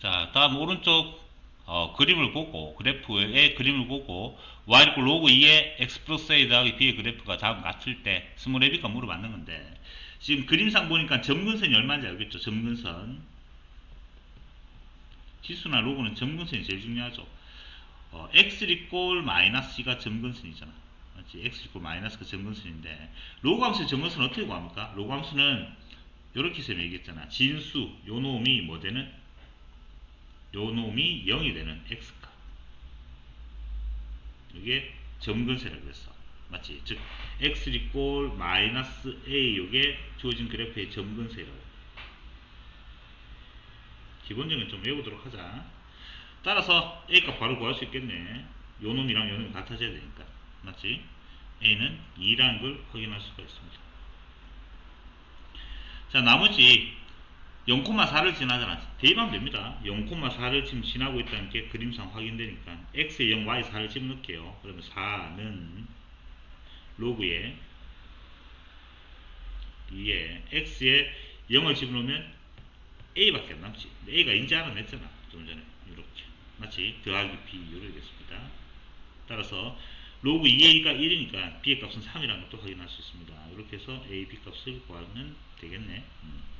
자, 다음 오른쪽 어, 그림을 보고 그래프의 그림을 보고 y 이퀄 로그 2의 x 플러스 a 더하기 b의 그래프가 다음 같을 때 스몰 ab가 물어봤는 건데 지금 그림상 보니까 점근선이 얼마인지 알겠죠? 점근선 지수나 로그는 점근선이 제일 중요하죠. 어, x 이꼴 마이너스 c가 점근선이잖아. 맞지? x 이꼴 마이너스가 점근선인데 로그 함수의 점근선은 어떻게 구합니까? 로그 함수는 이렇게 쌤이 얘기했잖아. 진수 요 놈이 뭐 되는 요 놈이 0이 되는 x값. 이게 점근세라고 했어. 맞지? 즉 x 이꼴 마이너스 a 요게 주어진 그래프의 점근세라고. 기본적인 좀 외우도록 하자. 따라서 a 값 바로 구할 수 있겠네. 요 놈이랑 요 놈이 같아져야 되니까. 맞지? a는 2라는 걸 확인할 수가 있습니다. 자, 나머지 0,4를 지나잖아. 대입하면 됩니다. 0,4를 지금 지나고 있다는 게 그림상 확인되니까 x에 0, y 4를 집어넣을게요. 그러면 4는 로그에 2에 x에 0을 집어넣으면 a밖에 안 남지. a가 인지 알아냈잖아. 좀 전에 이렇게 마치 더하기 b 이렇게 되겠습니다. 따라서 로그 2a가 1이니까 b의 값은 3이라는 것도 확인할 수 있습니다. 이렇게 해서 a, b 값을 구하면 되겠네. 음.